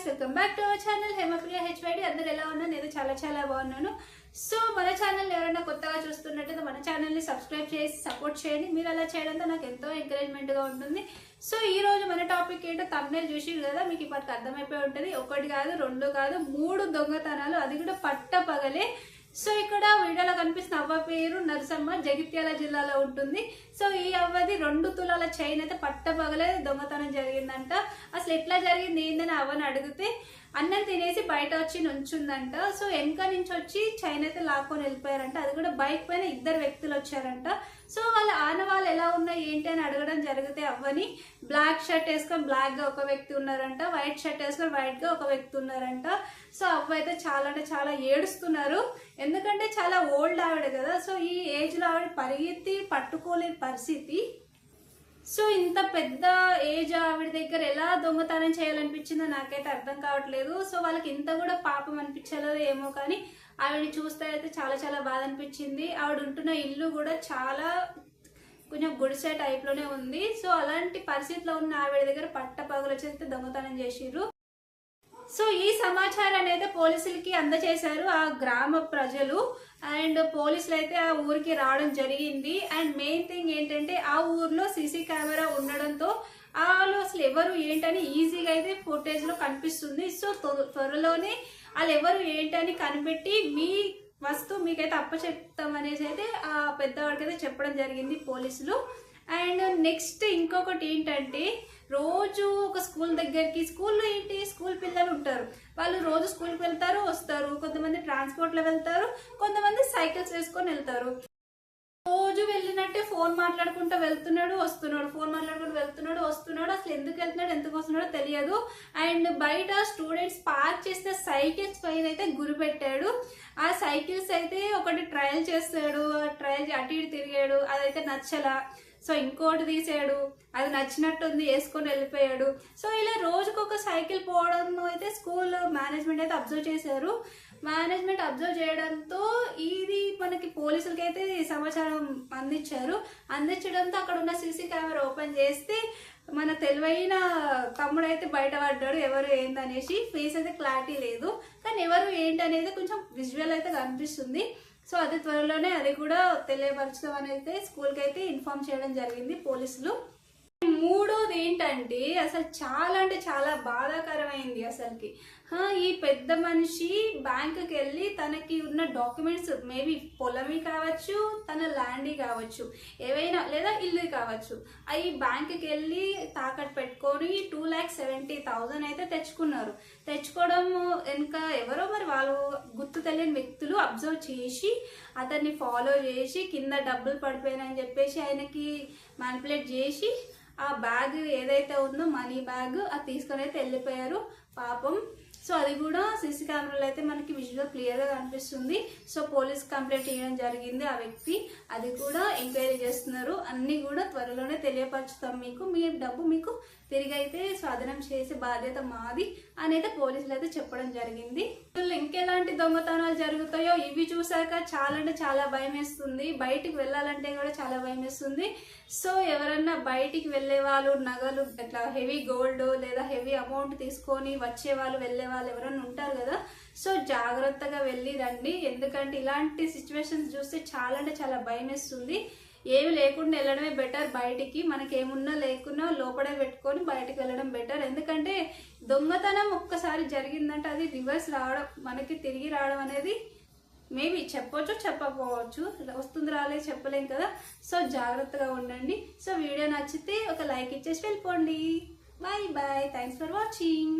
Guys welcome back to our channel Hemapriya HYD అందరు ఎలా ఉన్నా నేను చాలా చాలా బాగున్నాను. సో మన ఛానల్ ఎవరైనా కొత్తగా చూస్తున్నట్టయితే మన ఛానల్ని సబ్స్క్రైబ్ చేసి సపోర్ట్ చేయండి. మీరు అలా చేయడంతో నాకు ఎంతో ఎంకరేజ్మెంట్గా ఉంటుంది. సో ఈ రోజు మన టాపిక్ ఏంటో తమ్నేల్ చూసి కదా మీకు ఇప్పటికి అర్థమైపోయి ఉంటుంది. ఒకటి కాదు రెండు కాదు మూడు దొంగతనాలు అది కూడా పట్ట పగలే సో ఇక్కడ వీడియోలో కనిపిస్తున్న అవ్వ పేరు నరసమ్మ జగిత్యాల జిల్లాలో ఉంటుంది. సో ఈ అవ్వది రెండు తులాల చైన్ అయితే పట్టపగలే దొంగతనం జరిగిందంట. అసలు ఎట్లా జరిగింది ఏందని అవ్వని అడిగితే అన్నం తినేసి బయట వచ్చి నుంచుందంట. సో వెనక నుంచి వచ్చి చైన్ అయితే లాక్కొని వెళ్ళిపోయారంట. అది కూడా బైక్ పైన ఇద్దరు వ్యక్తులు వచ్చారంట. సో వాళ్ళ ఆనవాళ్ళు ఎలా ఉన్నాయి ఏంటి అని అడగడం జరిగితే అవ్వని బ్లాక్ షర్ట్ వేసుకొని బ్లాక్గా ఒక వ్యక్తి ఉన్నారంట. వైట్ షర్ట్ వేసుకొని వైట్గా ఒక వ్యక్తి ఉన్నారంట. సో అవ్వ అయితే చాలా అంటే చాలా ఏడుస్తున్నారు. ఎందుకంటే చాలా ఓల్డ్ ఆవిడ కదా. సో ఈ ఏజ్లో ఆవిడ పరిగెత్తి పట్టుకోలేని పరిస్థితి. సో ఇంత పెద్ద ఏజ్ ఆవిడ దగ్గర ఎలా దొంగతనం చేయాలనిపించిందో నాకైతే అర్థం కావట్లేదు. సో వాళ్ళకి ఇంత కూడా పాపం అనిపించలేదో ఏమో కానీ ఆవిడని చూస్తే అయితే చాలా చాలా బాధ అనిపించింది. ఆవిడ ఉంటున్న ఇల్లు కూడా చాలా కొంచెం గుడిసె టైప్లోనే ఉంది. సో అలాంటి పరిస్థితిలో ఉన్న ఆవిడ దగ్గర పట్ట పగులు చేస్తే దొంగతనం చేసిర్రు. సో ఈ సమాచారాన్ని అయితే పోలీసులకి అందజేశారు ఆ గ్రామ ప్రజలు. అండ్ పోలీసులు అయితే ఆ ఊరికి రావడం జరిగింది. అండ్ మెయిన్ థింగ్ ఏంటంటే ఆ ఊర్లో సీసీ కెమెరా ఉండడంతో వాళ్ళు అసలు ఎవరు ఏంటని ఈజీగా అయితే ఫుటేజ్లో కనిపిస్తుంది. సో త్వరలోనే వాళ్ళు ఎవరు ఏంటని కనిపెట్టి మీ వస్తువు మీకైతే అప్పచెప్తాం అనేసి అయితే ఆ పెద్దవాడికి అయితే చెప్పడం జరిగింది పోలీసులు. అండ్ నెక్స్ట్ ఇంకొకటి ఏంటంటే రోజు ఒక స్కూల్ దగ్గరికి స్కూల్లో ఏంటి? స్కూల్ పిల్లలు ఉంటారు. వాళ్ళు రోజు స్కూల్కి వెళ్తారు వస్తారు. కొంతమంది ట్రాన్స్పోర్ట్లో వెళ్తారు కొంతమంది సైకిల్స్ వేసుకొని వెళ్తారు. వెళ్ళినట్టే ఫోన్ మాట్లాడుకుంటూ వెళ్తున్నాడు వస్తున్నాడు. ఫోన్ మాట్లాడుకుంటూ వెళ్తున్నాడు వస్తున్నాడు. అసలు ఎందుకు వెళ్తున్నాడు ఎందుకు వస్తున్నాడో తెలియదు. అండ్ బయట స్టూడెంట్స్ పార్క్ చేసిన సైకిల్స్ పైన అయితే గురి పెట్టాడు. ఆ సైకిల్స్ అయితే ఒకటి ట్రయల్ చేస్తాడు ట్రయల్ అటు ఇటు తిరిగాడు. అదైతే నచ్చలా. సో ఇంకోటి తీసాడు. అది నచ్చినట్టుంది వేసుకొని వెళ్ళిపోయాడు. సో ఇలా రోజుకొక సైకిల్ పోవడం అయితే స్కూల్ మేనేజ్మెంట్ అయితే అబ్జర్వ్ చేశారు. మేనేజ్మెంట్ అబ్జర్వ్ చేయడంతో ఇది మనకి పోలీసులకి అయితే సమాచారం అందించారు. అందించడంతో అక్కడ ఉన్న సీసీ కెమెరా ఓపెన్ చేస్తే మన తెలివైన తమ్ముడు అయితే బయటపడ్డాడు ఎవరు ఏందనేసి ఫేస్ అయితే క్లారిటీ లేదు. కానీ ఎవరు ఏంటి అనేది కొంచెం విజువల్ అయితే కనిపిస్తుంది. సో అది త్వరలోనే అది కూడా తెలియపరచడం అనేది స్కూల్కి అయితే ఇన్ఫార్మ్ చేయడం జరిగింది పోలీసులు. మూడోది ఏంటంటే అసలు చాలా అంటే చాలా బాధాకరమైంది అసలుకి. ఈ పెద్ద మనిషి బ్యాంకుకి వెళ్ళి తనకి ఉన్న డాక్యుమెంట్స్ మేబీ పొలమి కావచ్చు తన ల్యాండ్ కావచ్చు ఏవైనా లేదా ఇల్లు కావచ్చు అవి బ్యాంకుకి వెళ్ళి తాకట్టు పెట్టుకొని టూ ల్యాక్ సెవెంటీ థౌజండ్ అయితే తెచ్చుకున్నారు. తెచ్చుకోవడం వెనుక ఎవరో మరి వాళ్ళు గుర్తు తెలియని వ్యక్తులు అబ్జర్వ్ చేసి అతన్ని ఫాలో చేసి కింద డబ్బులు పడిపోయినాయని చెప్పేసి ఆయనకి మ్యానిపులేట్ చేసి ఆ బ్యాగ్ ఏదైతే ఉందో మనీ బ్యాగ్ అది తీసుకొని అయితే వెళ్ళిపోయారు. పాపం సో అది కూడా సీసీ కెమెరాలో అయితే మనకి విజువల్ క్లియర్గా కనిపిస్తుంది. సో పోలీస్ కంప్లైంట్ ఇవ్వడం జరిగింది ఆ వ్యక్తి. అది కూడా ఎంక్వైరీ చేస్తున్నారు. అన్నీ కూడా త్వరలోనే తెలియపరుచుతాం మీకు. మీ డబ్బు మీకు తిరిగి అయితే స్వాధీనం చేసే బాధ్యత మాది అని అయితే పోలీసులు అయితే చెప్పడం జరిగింది. ఇంకెలాంటి దొంగతనాలు జరుగుతాయో ఇవి చూసాక చాలా అంటే చాలా భయం వేస్తుంది. బయటికి వెళ్ళాలంటే కూడా చాలా భయం వేస్తుంది. సో ఎవరన్నా బయటికి వెళ్ళే వాళ్ళు నగలు అట్లా హెవీ గోల్డ్ లేదా హెవీ అమౌంట్ తీసుకొని వచ్చే వాళ్ళు వాళ్ళు ఎవరైనా ఉంటారు కదా. సో జాగ్రత్తగా వెళ్ళి రండి. ఎందుకంటే ఇలాంటి సిచ్యువేషన్స్ చూస్తే చాలా అంటే చాలా భయం వేస్తుంది. ఏమి లేకుండా వెళ్ళడమే బెటర్ బయటికి మనకి ఏమున్నా లేకున్నా లోపడే పెట్టుకొని బయటికి వెళ్ళడం బెటర్ ఎందుకంటే దొంగతనం ఒక్కసారి జరిగిందంటే అది రివర్స్ రావడం మనకి తిరిగి రావడం అనేది మేబీ చెప్పొచ్చు చెప్పకపోవచ్చు. వస్తుంది రాలేదు చెప్పలేం కదా. సో జాగ్రత్తగా ఉండండి. సో వీడియో నచ్చితే ఒక లైక్ ఇచ్చేసి వెళ్ళిపోండి. Bye bye thanks for watching